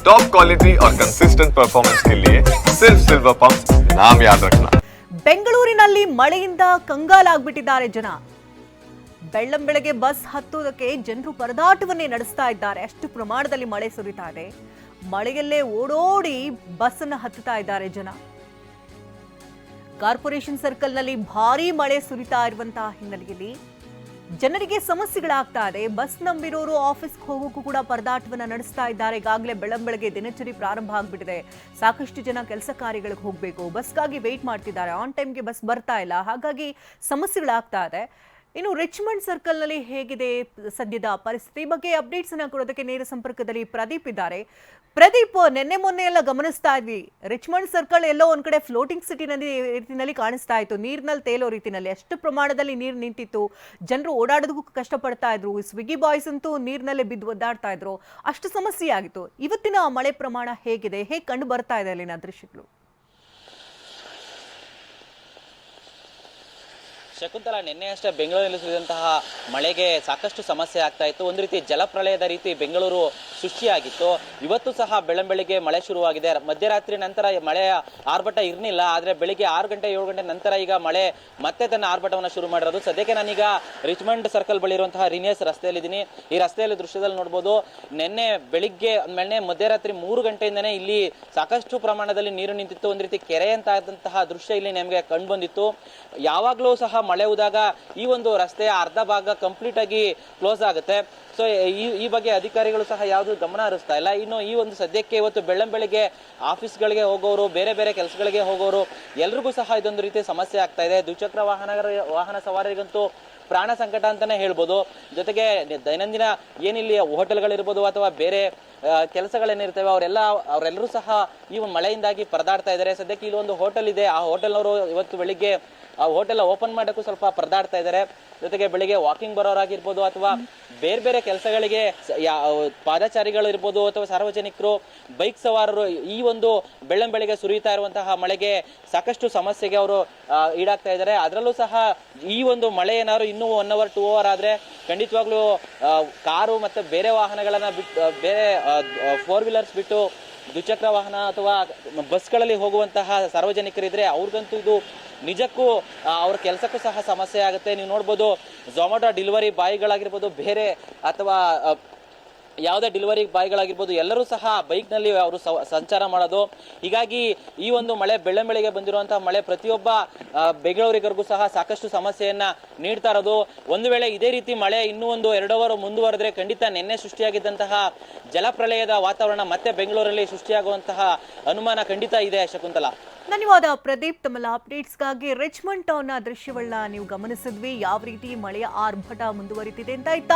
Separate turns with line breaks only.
Top quality और consistent performance के लिए सिर्फ सिल्वर पंप नाम याद रखना
ಬೆಂಗಳೂರಿನಲ್ಲಿ ಮಳೆಯಿಂದ ಕಂಗಾಲಾಗ್ಬಿಟ್ಟಿದ್ದಾರೆ ಜನ ಬೆಳ್ಳಂ ಬೆಳಗ್ಗೆ ಬಸ್ ಹತ್ತೋದಕ್ಕೆ ಜನರು ಪರದಾಟವನ್ನೇ ನಡೆಸ್ತಾ ಇದ್ದಾರೆ ಅಷ್ಟು ಪ್ರಮಾಣದಲ್ಲಿ ಮಳೆ ಸುರಿತಾ ಇದೆ ಮಳೆಯಲ್ಲೇ ಓಡೋಡಿ ಬಸ್ ಅನ್ನ ಹತ್ತುತ್ತಾ ಇದ್ದಾರೆ ಜನ ಕಾರ್ಪೊರೇಷನ್ ಸರ್ಕಲ್ನಲ್ಲಿ ಭಾರೀ ಮಳೆ ಸುರಿತಾ ಇರುವಂತಹ ಹಿನ್ನೆಲೆಯಲ್ಲಿ ಜನರಿಗೆ ಸಮಸ್ಯೆಗಳಾಗ್ತಾ ಇದೆ ಬಸ್ ನಂಬಿರೋರು ಆಫೀಸ್ಗೆ ಹೋಗೋಕ್ಕೂ ಕೂಡ ಪರದಾಟವನ್ನ ನಡೆಸ್ತಾ ಇದ್ದಾರೆ. ಈಗಾಗಲೇ ಬೆಳಂಬೆಳಗ್ಗೆ ದಿನಚರಿ ಪ್ರಾರಂಭ ಆಗ್ಬಿಟ್ಟಿದೆ. ಸಾಕಷ್ಟು ಜನ ಕೆಲಸ ಕಾರ್ಯಗಳಿಗೆ ಹೋಗಬೇಕು. ಬಸ್ಗಾಗಿ ವೆಯ್ಟ್ ಮಾಡ್ತಿದ್ದಾರೆ. ಆನ್ ಟೈಮ್ಗೆ ಬಸ್ ಬರ್ತಾ ಇಲ್ಲ. ಹಾಗಾಗಿ ಸಮಸ್ಯೆಗಳಾಗ್ತಾ ಇದೆ ಇನ್ನು ರಿಚ್ಮಂಡ್ ಸರ್ಕಲ್ನಲ್ಲಿ ಹೇಗಿದೆ ಸದ್ಯದ ಪರಿಸ್ಥಿತಿ? ಬಗ್ಗೆ ಅಪ್ಡೇಟ್ಸ್ ಅನ್ನ ಕೊಡೋದಕ್ಕೆ ನೇರ ಸಂಪರ್ಕದಲ್ಲಿ ಪ್ರದೀಪ್ ಇದ್ದಾರೆ. ಪ್ರದೀಪ್, ನಿನ್ನೆ ಮೊನ್ನೆ ಎಲ್ಲ ಗಮನಿಸ್ತಾ ಇದ್ವಿ. ರಿಚ್ಮಂಡ್ ಸರ್ಕಲ್ ಎಲ್ಲೋ ಒಂದ್ ಕಡೆ ಫ್ಲೋಟಿಂಗ್ ಸಿಟಿನಲ್ಲಿ ರೀತಿನಲ್ಲಿ ಕಾಣಿಸ್ತಾ ಇತ್ತು. ನೀರಿನಲ್ಲಿ ತೇಲೋ ರೀತಿನಲ್ಲಿ ಅಷ್ಟು ಪ್ರಮಾಣದಲ್ಲಿ ನೀರು ನಿಂತಿತ್ತು. ಜನರು ಓಡಾಡೋದಕ್ಕೂ ಕಷ್ಟಪಡ್ತಾ ಇದ್ರು. ಸ್ವಿಗ್ಗಿ ಬಾಯ್ಸ್ ಅಂತೂ ನೀರಿನಲ್ಲೇ ಬಿದ್ದು ಒದ್ದಾಡ್ತಾ ಇದ್ರು. ಅಷ್ಟು ಸಮಸ್ಯೆ ಆಗಿತ್ತು. ಇವತ್ತಿನ ಮಳೆ ಪ್ರಮಾಣ ಹೇಗಿದೆ? ಹೇಗೆ ಕಂಡು ಬರ್ತಾ ಇದೆ ಅಲ್ಲಿನ ದೃಶ್ಯಗಳು?
ಶಕುಂತಲ ನಿನ್ನೆ ಅಷ್ಟೇ ಬೆಂಗಳೂರಲ್ಲಿ ಸುರಿದಂತಹ ಮಳೆಗೆ ಸಾಕಷ್ಟು ಸಮಸ್ಯೆ ಆಗ್ತಾ ಇತ್ತು. ಒಂದು ರೀತಿ ಜಲಪ್ರಳಯದ ರೀತಿ ಬೆಂಗಳೂರು ಸೃಷ್ಟಿಯಾಗಿತ್ತು ಇವತ್ತು ಸಹ ಬೆಳಂಬೆಳಿಗ್ಗೆ ಮಳೆ ಶುರುವಾಗಿದೆ. ಮಧ್ಯರಾತ್ರಿ ನಂತರ ಮಳೆಯ ಆರ್ಭಟ ಇರಲಿಲ್ಲ ಆದರೆ ಬೆಳಿಗ್ಗೆ ಆರು ಗಂಟೆ, ಏಳು ಗಂಟೆ ನಂತರ ಈಗ ಮಳೆ ಮತ್ತೆ ತನ್ನ ಆರ್ಭಟವನ್ನು ಶುರು ಮಾಡಿರೋದು. ಸದ್ಯಕ್ಕೆ ನಾನೀಗ ರಿಚ್ಮಂಡ್ ಸರ್ಕಲ್ ಬಳಿ ಇರುವಂತಹ ರಿನಿಯಸ್ ರಸ್ತೆಯಲ್ಲಿದ್ದೀನಿ. ಈ ರಸ್ತೆಯಲ್ಲಿ ದೃಶ್ಯದಲ್ಲಿ ನೋಡ್ಬೋದು, ನಿನ್ನೆ ಬೆಳಿಗ್ಗೆ ಆಮೇಲೆ ಮಧ್ಯರಾತ್ರಿ ಮೂರು ಗಂಟೆಯಿಂದನೇ ಇಲ್ಲಿ ಸಾಕಷ್ಟು ಪ್ರಮಾಣದಲ್ಲಿ ನೀರು ನಿಂತಿತ್ತು. ಒಂದು ರೀತಿ ಕೆರೆಯಂತಾದಂತಹ ದೃಶ್ಯ ಇಲ್ಲಿ ನಮಗೆ ಕಂಡು ಬಂದಿತ್ತು. ಯಾವಾಗಲೂ ಸಹ ಮಳೆ ಹೋದಾಗ ಈ ಒಂದು ರಸ್ತೆಯ ಅರ್ಧ ಭಾಗ ಕಂಪ್ಲೀಟ್ ಆಗಿ ಕ್ಲೋಸ್ ಆಗುತ್ತೆ. ಸೊ ಈ ಈ ಬಗ್ಗೆ ಅಧಿಕಾರಿಗಳು ಸಹ ಯಾವುದು ಗಮನ ಹರಿಸ್ತಾ ಇಲ್ಲ. ಇನ್ನು ಈ ಒಂದು ಸದ್ಯಕ್ಕೆ ಇವತ್ತು ಬೆಳ್ಳಂ ಬೆಳಿಗ್ಗೆ ಆಫೀಸ್ಗಳಿಗೆ ಹೋಗೋರು, ಬೇರೆ ಬೇರೆ ಕೆಲಸಗಳಿಗೆ ಹೋಗೋರು, ಎಲ್ರಿಗೂ ಸಹ ಇದೊಂದು ರೀತಿ ಸಮಸ್ಯೆ ಆಗ್ತಾ ಇದೆ. ದ್ವಿಚಕ್ರ ವಾಹನ ವಾಹನ ಸವಾರರಿಗಂತೂ ಪ್ರಾಣ ಸಂಕಟ ಅಂತಾನೆ ಹೇಳ್ಬೋದು. ಜೊತೆಗೆ ದೈನಂದಿನ ಏನಿಲ್ಲಿ ಹೋಟೆಲ್ಗಳಿರ್ಬೋದು ಅಥವಾ ಬೇರೆ ಕೆಲಸಗಳೇನಿರ್ತವೆ, ಅವರೆಲ್ಲ, ಅವರೆಲ್ಲರೂ ಸಹ ಈ ಒಂದು ಮಳೆಯಿಂದಾಗಿ ಪರದಾಡ್ತಾ ಇದ್ದಾರೆ. ಸದ್ಯಕ್ಕೆ ಇಲ್ಲಿ ಒಂದು ಹೋಟೆಲ್ ಇದೆ. ಆ ಹೋಟೆಲ್ನವರು ಇವತ್ತು ಬೆಳಿಗ್ಗೆ, ಆ ಹೋಟೆಲ್ ಓಪನ್ ಮಾಡೋಕ್ಕೂ ಸ್ವಲ್ಪ ಪರದಾಡ್ತಾ ಇದ್ದಾರೆ. ಜೊತೆಗೆ ಬೆಳಿಗ್ಗೆ ವಾಕಿಂಗ್ ಬರೋರಾಗಿರ್ಬೋದು ಅಥವಾ ಬೇರೆ ಬೇರೆ ಕೆಲಸಗಳಿಗೆ ಪಾದಚಾರಿಗಳು ಇರ್ಬೋದು ಅಥವಾ ಸಾರ್ವಜನಿಕರು ಬೈಕ್ ಸವಾರರು ಈ ಒಂದು ಬೆಳ್ಳಂ ಬೆಳಿಗ್ಗೆ ಸುರಿತಾ ಇರುವಂತಹ ಮಳೆಗೆ ಸಾಕಷ್ಟು ಸಮಸ್ಯೆಗೆ ಅವರು ಈಡಾಗ್ತಾ ಇದ್ದಾರೆ. ಅದರಲ್ಲೂ ಸಹ ಈ ಒಂದು ಮಳೆ ಏನಾದ್ರು ಇನ್ನೂ ಒನ್ ಅವರ್ ಟೂ ಅವರ್ ಆದ್ರೆ ಖಂಡಿತವಾಗ್ಲೂ ಕಾರು ಮತ್ತೆ ಬೇರೆ ವಾಹನಗಳನ್ನ ಬಿಟ್ಟು ಬೇರೆ ಫೋರ್ ವೀಲರ್ಸ್ ಬಿಟ್ಟು ದ್ವಿಚಕ್ರ ವಾಹನ ಅಥವಾ ಬಸ್ಗಳಲ್ಲಿ ಹೋಗುವಂತಹ ಸಾರ್ವಜನಿಕರಿದ್ರೆ ಅವ್ರಿಗಂತೂ ಇದು ನಿಜಕ್ಕೂ ಅವ್ರ ಕೆಲಸಕ್ಕೂ ಸಹ ಸಮಸ್ಯೆ ಆಗುತ್ತೆ. ನೀವು ನೋಡ್ಬೋದು ಝೊಮ್ಯಾಟೊ ಡೆಲಿವರಿ ಬಾಯ್ಗಳಾಗಿರ್ಬೋದು ಬೇರೆ ಅಥವಾ ಯಾವುದೇ ಡೆಲಿವರಿ ಬಾಯ್ಗಳಾಗಿರ್ಬೋದು, ಎಲ್ಲರೂ ಸಹ ಬೈಕ್ನಲ್ಲಿ ಅವರು ಸಂಚಾರ ಮಾಡೋದು. ಹೀಗಾಗಿ ಈ ಒಂದು ಮಳೆ ಬೆಳ್ಳಂಬೆಳಿಗ್ಗೆ ಬಂದಿರುವಂತಹ ಮಳೆ ಪ್ರತಿಯೊಬ್ಬ ಬೆಂಗಳೂರಿಗರಿಗೂ ಸಹ ಸಾಕಷ್ಟು ಸಮಸ್ಯೆಯನ್ನ ನೀಡ್ತಾ ಇರೋದು. ಒಂದು ವೇಳೆ ಇದೇ ರೀತಿ ಮಳೆ ಇನ್ನೂ ಒಂದು ಎರಡು ಅವರು ಮುಂದುವರೆದ್ರೆ ಖಂಡಿತ ನಿನ್ನೆ ಸೃಷ್ಟಿಯಾಗಿದ್ದಂತಹ ಜಲಪ್ರಳಯದ ವಾತಾವರಣ ಮತ್ತೆ ಬೆಂಗಳೂರಲ್ಲಿ ಸೃಷ್ಟಿಯಾಗುವಂತಹ ಅನುಮಾನ ಖಂಡಿತ ಇದೆ, ಶಕುಂತಲಾ.
ಧನ್ಯವಾದ ಪ್ರದೀಪ್, ತಮ್ಮೆಲ್ಲ ಅಪ್ಡೇಟ್ಸ್ಗಾಗಿ ರಿಚ್ಮಂಡ್ ಟೌನ್ನ ದೃಶ್ಯವನ್ನ ನೀವು ಗಮನಿಸಿದ್ವಿ. ಯಾವ ರೀತಿ ಮಳೆಯ ಆರ್ಭಟ ಮುಂದುವರಿತಿದೆ ಅಂತ ಇತ್ತ